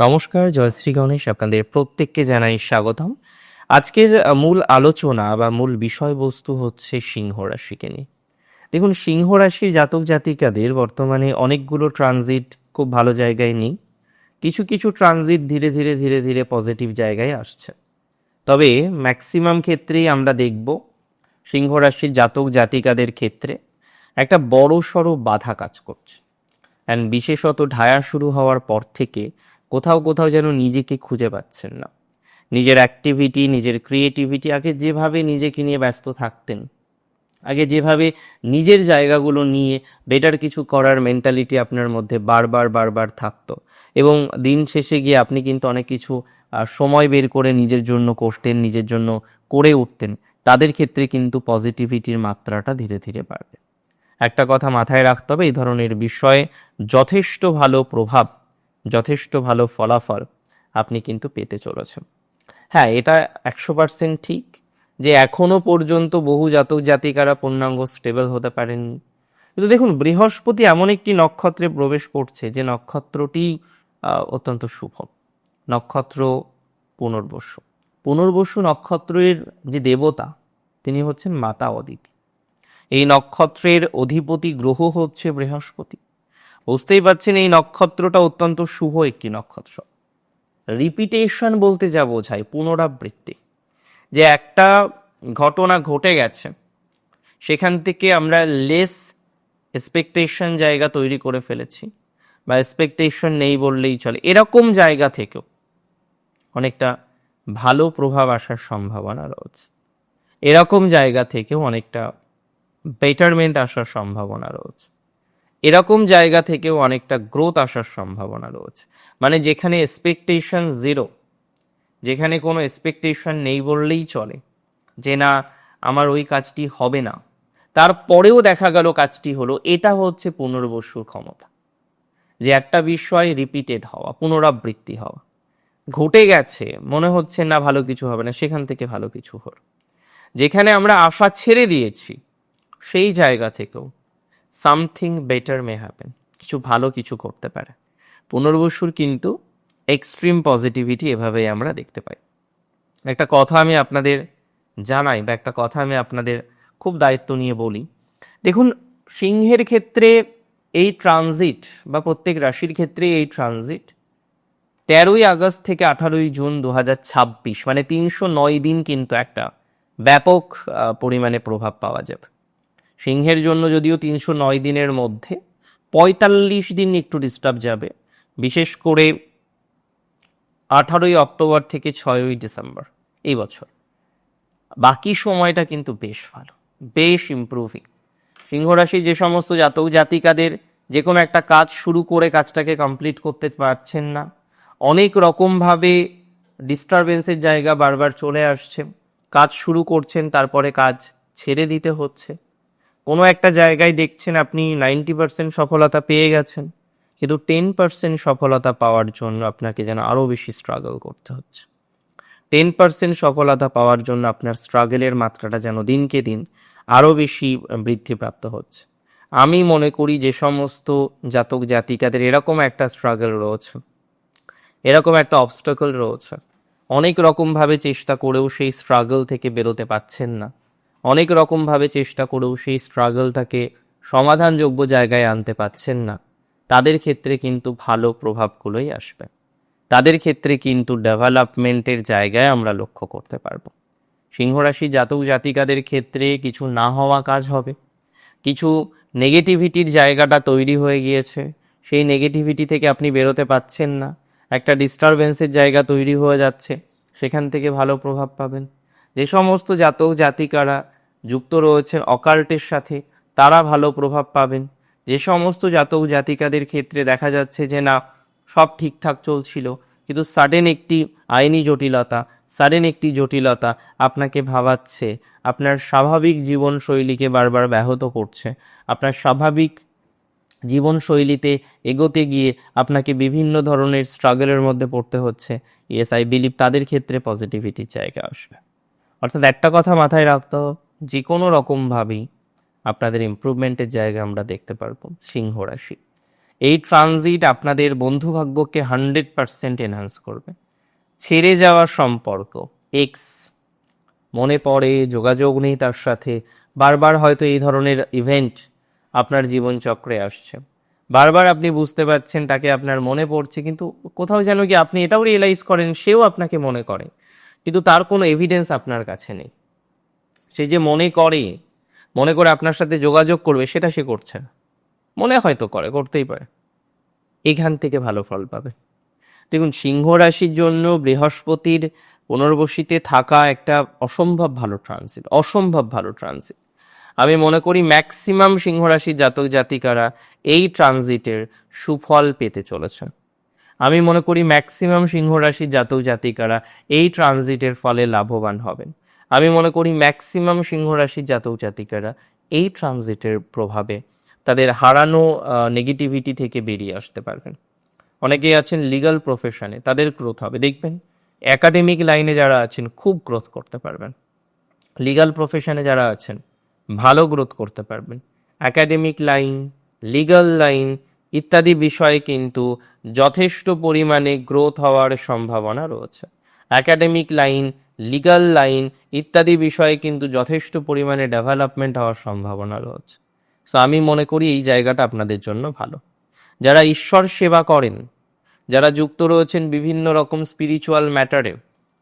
নমস্কার জয়শ্রী গণেশ আপনাদের প্রত্যেককে জানাই স্বাগতম। আজকের মূল আলোচনা বা মূল বিষয়বস্তু হচ্ছে সিংহ রাশিকে নিয়ে। দেখুন, সিংহ রাশির জাতক জাতিকাদের বর্তমানে অনেকগুলো ট্রানজিট খুব ভালো জায়গায় নেই। কিছু কিছু ট্রানজিট ধীরে ধীরে ধীরে ধীরে পজিটিভ জায়গায় আসছে। তবে ম্যাক্সিমাম ক্ষেত্রেই আমরা দেখব সিংহ রাশির জাতক জাতিকাদের ক্ষেত্রে একটা বড় সড়ো বাধা কাজ করছে। অ্যান্ড বিশেষত ঢায়া শুরু হওয়ার পর থেকে কোথাও কোথাও যেন নিজেকে খুঁজে পাচ্ছেন না। নিজের অ্যাক্টিভিটি নিজের ক্রিয়েটিভিটি আগে যেভাবে নিজেকে নিয়ে ব্যস্ত থাকতেন, আগে যেভাবে নিজের জায়গাগুলো নিয়ে বেটার কিছু করার মেন্টালিটি আপনার মধ্যে বারবার বারবার থাকতো। এবং দিন শেষে গিয়ে আপনি কিন্তু অনেক কিছু সময় বের করে নিজের জন্য করতেন, নিজের জন্য করে উঠতেন। তাদের ক্ষেত্রে কিন্তু পজিটিভিটির মাত্রাটা ধীরে ধীরে বাড়বে। একটা কথা মাথায় রাখতে হবে, এই ধরনের বিষয়ে যথেষ্ট ভালো প্রভাব যথেষ্ট ভালো ফলাফল আপনি কিন্তু পেতে চলেছেন। হ্যাঁ এটা একশো পার্সেন্ট ঠিক যে এখনও পর্যন্ত বহু জাতক জাতিকারা পূর্ণাঙ্গ স্টেবল হতে পারেননি। কিন্তু দেখুন, বৃহস্পতি এমন একটি নক্ষত্রে প্রবেশ করছে যে নক্ষত্রটি অত্যন্ত শুভ। নক্ষত্র পুনর্বসু। পুনর্বসু নক্ষত্রের যে দেবতা, তিনি হচ্ছেন মাতা অদিতি। এই নক্ষত্রের অধিপতি গ্রহ হচ্ছে বৃহস্পতি। বুঝতেই পারছেন, এই নক্ষত্রটা অত্যন্ত শুভ একটি নক্ষত্র। রিপিটেশন বলতে যা বোঝায়, পুনরাবৃত্তি। যে একটা ঘটনা ঘটে গেছে, সেখান থেকে আমরা লেস এক্সপেকটেশন জায়গা তৈরি করে ফেলেছি, বা এক্সপেকটেশন নেই বললেই চলে। এরকম জায়গা থেকেও অনেকটা ভালো প্রভাব আসার সম্ভাবনা রয়েছে। এরকম জায়গা থেকেও অনেকটা বেটারমেন্ট আসার সম্ভাবনা রয়েছে। এরকম জায়গা থেকেও অনেকটা গ্রোথ আসার সম্ভাবনা রয়েছে। মানে যেখানে এক্সপেকটেশন জিরো যেখানে কোনো এক্সপেকটেশন নেই বললেই চলে যে না, আমার ওই কাজটি হবে না। তারপরেও দেখা গেল কাজটি হলো, এটা হচ্ছে পুনর্বসুর ক্ষমতা। যে একটা বিষয় রিপিটেড হওয়া, পুনরাবৃত্তি হওয়া। ঘটে গেছে, মনে হচ্ছে না ভালো কিছু হবে না, সেখান থেকে ভালো কিছু হলো। যেখানে আমরা আশা ছেড়ে দিয়েছি, সেই জায়গা থেকেও সামথিং বেটার মে হ্যাপেন। কিছু ভালো কিছু করতে পারে। পুনর্বসুর কিন্তু এক্সট্রিম পজিটিভিটি এভাবেই আমরা দেখতে পাই। একটা কথা আমি আপনাদের জানাই বা একটা কথা আমি আপনাদের খুব দায়িত্ব নিয়ে বলি। দেখুন, সিংহের ক্ষেত্রে এই ট্রানজিট বা প্রত্যেক রাশির ক্ষেত্রে এই ট্রানজিট তেরোই আগস্ট থেকে আঠারোই জুন দু মানে তিনশো নয় দিন কিন্তু একটা ব্যাপক পরিমাণে প্রভাব পাওয়া যাবে। সিংহের জন্য যদিও তিনশো নয় দিনের মধ্যে, পঁয়তাল্লিশ দিন একটু ডিস্টার্ব যাবে। বিশেষ করে আঠারোই অক্টোবর থেকে ছয়ই ডিসেম্বর, এই বছর। বাকি সময়টা কিন্তু বেশ ভালো, বেশ ইমপ্রুভিং সিংহরাশি যে সমস্ত জাতক জাতিকাদের যে কোনো একটা কাজ শুরু করে কাজটাকে কমপ্লিট করতে পারছেন না। অনেক রকমভাবে ডিস্টারবেন্সের জায়গা বারবার চলে আসছে। কাজ শুরু করছেন, তারপরে কাজ ছেড়ে দিতে হচ্ছে। কোনো একটা জায়গায় দেখছেন আপনি নাইনটি পার্সেন্ট সফলতা পেয়ে গেছেন, কিন্তু টেন পার্সেন্ট সফলতা পাওয়ার জন্য আপনাকে যেন আরও বেশি স্ট্রাগল করতে হচ্ছে। টেন পার্সেন্ট সফলতা পাওয়ার জন্য আপনার স্ট্রাগলের মাত্রাটা যেন দিনকে দিন আরও বেশি বৃদ্ধিপ্রাপ্ত হচ্ছে। আমি মনে করি যে সমস্ত জাতক জাতিকাদের এরকম একটা স্ট্রাগল রয়েছে, এরকম একটা অবস্টাকল রয়েছে। অনেক রকমভাবে চেষ্টা করেও সেই স্ট্রাগল থেকে বেরোতে পাচ্ছেন না। অনেক রকমভাবে চেষ্টা করেও সেই স্ট্রাগলটাকে সমাধানযোগ্য জায়গায় আনতে পাচ্ছেন না। তাদের ক্ষেত্রে কিন্তু ভালো প্রভাবগুলোই আসবে। তাদের ক্ষেত্রে কিন্তু ডেভেলপমেন্টের জায়গায় আমরা লক্ষ্য করতে পারব। সিংহরাশি জাতক জাতিকাদের ক্ষেত্রে কিছু না হওয়া কাজ হবে। কিছু নেগেটিভিটির জায়গাটা তৈরি হয়ে গিয়েছে। সেই নেগেটিভিটি থেকে আপনি বেরোতে পাচ্ছেন না। একটা ডিস্টারবেন্সের জায়গা তৈরি হয়ে যাচ্ছে। সেখান থেকে ভালো প্রভাব পাবেন। যে সমস্ত জাতক জাতিকারা যুক্ত রয়েছেন অকাল্টের সাথে, তারা ভালো প্রভাব পাবেন। যে সমস্ত জাতক জাতিকাদের ক্ষেত্রে দেখা যাচ্ছে যে, না, সব ঠিকঠাক চলছিল, কিন্তু সাডেন একটি আইনি জটিলতা সাডেন একটি জটিলতা আপনাকে ভাবাচ্ছে। আপনার স্বাভাবিক জীবনশৈলীকে বারবার ব্যাহত করছে। আপনার স্বাভাবিক জীবনশৈলীতে এগোতে গিয়ে আপনাকে বিভিন্ন ধরনের স্ট্রাগলের মধ্যে পড়তে হচ্ছে। ইয়েস আই বিলিভ তাদের ক্ষেত্রে পজিটিভিটির জায়গা আসবে। অর্থাৎ একটা কথা মাথায় রাখতে যে কোনো রকমভাবেই আপনাদের ইমপ্রুভমেন্টের জায়গা আমরা দেখতে পারব, সিংহ রাশি। এই ট্রানজিট আপনাদের বন্ধুভাগ্যকে হান্ড্রেড পারসেন্ট এনহান্স করবে। ছেড়ে যাওয়া সম্পর্ক এক্স মনে পড়ে, যোগাযোগ নেই তার সাথে, বারবার হয়তো এই ধরনের ইভেন্ট আপনার জীবনচক্রে আসছে। বারবার আপনি বুঝতে পারছেন তাকে আপনার মনে পড়ছে, কিন্তু কোথাও যেন কি আপনি এটাও রিয়েলাইজ করেন, সেও আপনাকে মনে করে। কিন্তু তার কোনো এভিডেন্স আপনার কাছে নেই। সে যে মনে করে মনে করে আপনার সাথে যোগাযোগ করবে, সেটা সে করছে না। মনে হয়তো করে, করতেই পারে। এখান থেকে ভালো ফল পাবে। দেখুন, সিংহ রাশির জন্য বৃহস্পতির পুনর্বসিতে থাকা একটা অসম্ভব ভালো ট্রানজিট অসম্ভব ভালো ট্রানজিট আমি মনে করি ম্যাক্সিমাম সিংহ রাশির জাতক জাতিকারা এই ট্রানজিটের সুফল পেতে চলেছে আমি মনে করি ম্যাক্সিমাম সিংহ রাশির জাতক জাতিকারা এই ট্রানজিটের ফলে লাভবান হবেন। আমি মনে করি ম্যাক্সিমাম সিংহ রাশির জাতক জাতিকারা এই ট্রানজিটের প্রভাবে তাদের হারানো নেগেটিভিটি থেকে বেরিয়ে আসতে পারবেন। অনেকেই আছেন লিগ্যাল প্রফেশনে তাদের গ্রোথ হবে। দেখবেন একাডেমিক লাইনে যারা আছেন খুব গ্রোথ করতে পারবেন। লিগ্যাল প্রফেশনে যারা আছেন, ভালো গ্রোথ করতে পারবেন। একাডেমিক লাইন লিগ্যাল লাইন ইত্যাদি বিষয়ে কিন্তু যথেষ্ট পরিমাণে গ্রোথ হওয়ার সম্ভাবনা রয়েছে। একাডেমিক লাইন লিগ্যাল লাইন ইত্যাদি বিষয়ে কিন্তু যথেষ্ট পরিমাণে ডেভেলপমেন্ট হওয়ার সম্ভাবনা রয়েছে। সো আমি মনে করি এই জায়গাটা আপনাদের জন্য ভালো। যারা ঈশ্বর সেবা করেন, যারা যুক্ত রয়েছেন বিভিন্ন রকম স্পিরিচুয়াল ম্যাটারে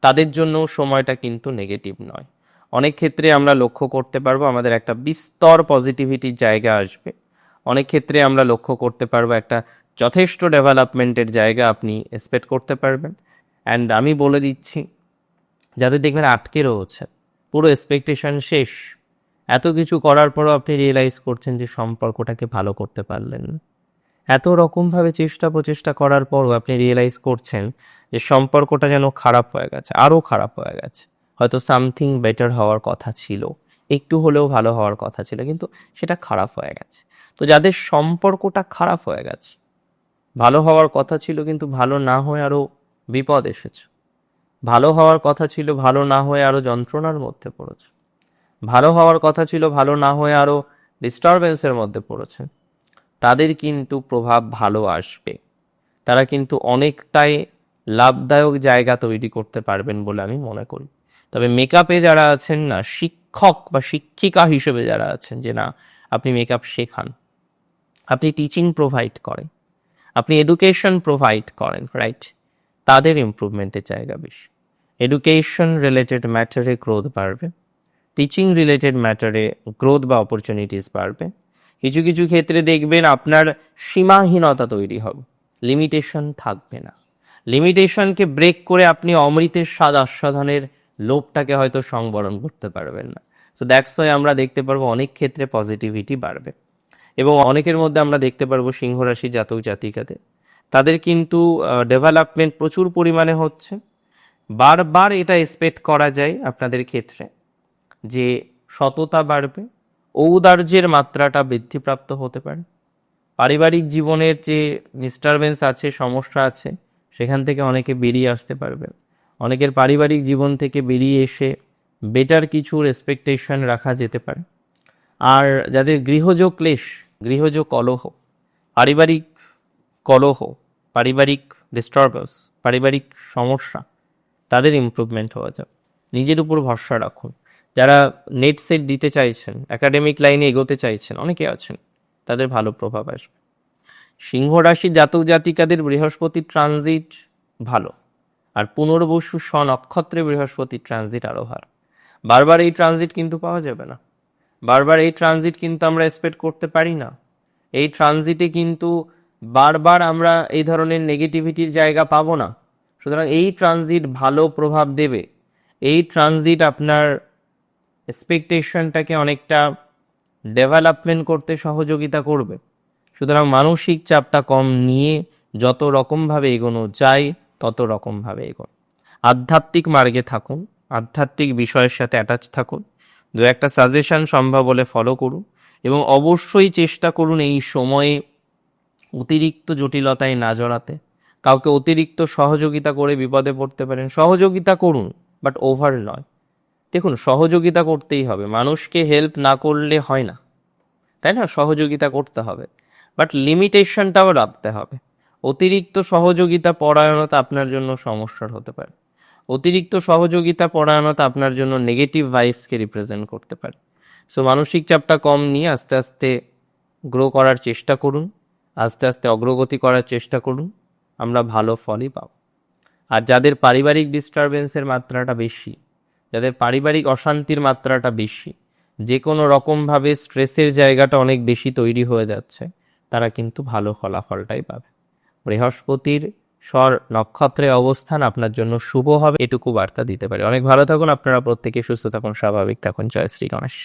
তাদের জন্য সময়টা কিন্তু নেগেটিভ নয়। অনেক ক্ষেত্রে আমরা লক্ষ্য করতে পারব আমাদের একটা বিস্তর পজিটিভিটির জায়গা আসবে। অনেক ক্ষেত্রে আমরা লক্ষ্য করতে পারব একটা যথেষ্ট ডেভেলপমেন্টের জায়গা আপনি এক্সপেক্ট করতে পারবেন। অ্যান্ড আমি বলে দিচ্ছি, যাদের দেখবেন আটকে রয়েছে, পুরো এক্সপেকটেশন শেষ। এত কিছু করার পরও আপনি রিয়েলাইজ করছেন যে সম্পর্কটাকে ভালো করতে পারলেন না। এত রকমভাবে চেষ্টা প্রচেষ্টা করার পরও আপনি রিয়েলাইজ করছেন যে সম্পর্কটা যেন খারাপ হয়ে গেছে, আরও খারাপ হয়ে গেছে। হয়তো সামথিং বেটার হওয়ার কথা ছিল, একটু হলেও ভালো হওয়ার কথা ছিল, কিন্তু সেটা খারাপ হয়ে গেছে। তো যাদের সম্পর্কটা খারাপ হয়ে গেছে, ভালো হওয়ার কথা ছিল কিন্তু ভালো না হয়ে আরও বিপদ এসেছে। ভালো হওয়ার কথা ছিল, ভালো না হয়ে আরও যন্ত্রণার মধ্যে পড়েছে। ভালো হওয়ার কথা ছিল, ভালো না হয়ে আরও ডিস্টারবেন্সের মধ্যে পড়েছে। তাদের কিন্তু প্রভাব ভালো আসবে। তারা কিন্তু অনেকটাই লাভদায়ক জায়গা তৈরি করতে পারবেন বলে আমি মনে করি। তবে মেকআপে যারা আছেন না, শিক্ষক বা শিক্ষিকা হিসেবে যারা আছেন যে না, আপনি মেকআপ শেখান। আপনি টিচিং প্রোভাইড করেন। আপনি এডুকেশন প্রোভাইড করেন রাইট তাদের ইমপ্রুভমেন্টের জায়গা বেশি। এডুকেশন রিলেটেড ম্যাটারে গ্রোথ বাড়বে। টিচিং রিলেটেড ম্যাটারে গ্রোথ বা অপরচুনিটিস বাড়বে। কিছু কিছু ক্ষেত্রে দেখবেন আপনার সীমাহীনতা তৈরি হবে। লিমিটেশন থাকবে না। লিমিটেশনকে ব্রেক করে আপনি অমৃতের স্বাদ আস্বাদনের লোভটাকে হয়তো সংবরণ করতে পারবেন না। সো দ্যাটস ওয়াই আমরা দেখতে পারব অনেক ক্ষেত্রে পজিটিভিটি বাড়বে। এবং অনেকের মধ্যে আমরা দেখতে পারব সিংহ রাশি জাতক জাতিকাদের তাদের কিন্তু ডেভেলপমেন্ট প্রচুর পরিমাণে হচ্ছে। বারবার এটা এক্সপেক্ট করা যায় আপনাদের ক্ষেত্রে যে সততা বাড়বে, ঔদার্যের মাত্রাটা বৃদ্ধিপ্রাপ্ত হতে পারে। পারিবারিক জীবনের যে ডিস্টারবেন্স আছে, সমস্যা আছে, সেখান থেকে অনেকে বেরিয়ে আসতে পারবে। অনেকের পারিবারিক জীবন থেকে বেরিয়ে এসে বেটার কিছুর এক্সপেকটেশন রাখা যেতে পারে। আর যাদের গৃহজ ক্লেশ গৃহজ কলহ, পারিবারিক কলহ, পারিবারিক ডিস্টারবেন্স পারিবারিক সমস্যা, তাদের ইমপ্রুভমেন্ট হওয়া যাবে নিজের উপর ভরসা রাখুন। যারা নেট সেট দিতে চাইছেন একাডেমিক লাইনে এগোতে চাইছেন, অনেকে আছেন, তাদের ভালো প্রভাব আসবে। সিংহ রাশি জাতক জাতিকাদের বৃহস্পতি ট্রানজিট ভালো, আর পুনর্বসু স নক্ষত্রে বৃহস্পতি ট্রানজিট আরও ভালো। বারবার এই ট্রানজিট কিন্তু পাওয়া যাবে না। বারবার এই ট্রানজিট কিন্তু আমরা এক্সপেক্ট করতে পারি না। এই ট্রানজিটে কিন্তু বারবার আমরা এই ধরনের নেগেটিভিটির জায়গা পাবো না। সুতরাং এই ট্রানজিট ভালো প্রভাব দেবে। এই ট্রানজিট আপনার এক্সপেকটেশনটাকে অনেকটা ডেভেলপমেন্ট করতে সহযোগিতা করবে। সুতরাং মানসিক চাপটা কম নিয়ে যত রকমভাবে এগোনো যায়, তত রকমভাবে এগোন। আধ্যাত্মিক মার্গে থাকুন, আধ্যাত্মিক বিষয়ের সাথে অ্যাটাচ থাকুন। দু একটা সাজেশন সম্ভব হলে ফলো করুন এবং অবশ্যই চেষ্টা করুন এই সময়ে অতিরিক্ত জটিলতায় না জড়াতে। কাউকে অতিরিক্ত সহযোগিতা করে বিপদে পড়তে পারেন। সহযোগিতা করুন বাট ওভার নয়। দেখুন, সহযোগিতা করতেই হবে। মানুষকে হেল্প না করলে হয় না। তাই না? সহযোগিতা করতে হবে। বাট লিমিটেশনটাও রাখতে হবে। অতিরিক্ত সহযোগিতা পরায়ণতা আপনার জন্য সমস্যার হতে পারে। অতিরিক্ত সহযোগিতা পরায়ণতা আপনার জন্য নেগেটিভ ভাইবসকে রিপ্রেজেন্ট করতে পারে। সো মানসিক চাপটা কম নিয়ে আস্তে আস্তে গ্রো করার চেষ্টা করুন। আস্তে আস্তে অগ্রগতি করার চেষ্টা করুন। আমরা ভালো ফলই পাব। আর যাদের পারিবারিক ডিস্টারবেন্সের মাত্রাটা বেশি, যাদের পারিবারিক অশান্তির মাত্রাটা বেশি যে কোনো রকমভাবে স্ট্রেসের জায়গাটা অনেক বেশি তৈরি হয়ে যাচ্ছে, তারা কিন্তু ভালো ফলাফলটাই পাবে। বৃহস্পতির স্বর নক্ষত্রে অবস্থান আপনার জন্য শুভ হবে, এটুকু বার্তা দিতে পারে। অনেক ভালো থাকুন, আপনারা প্রত্যেকে সুস্থ থাকুন, স্বাভাবিক থাকুন। জয় শ্রী গণেশ।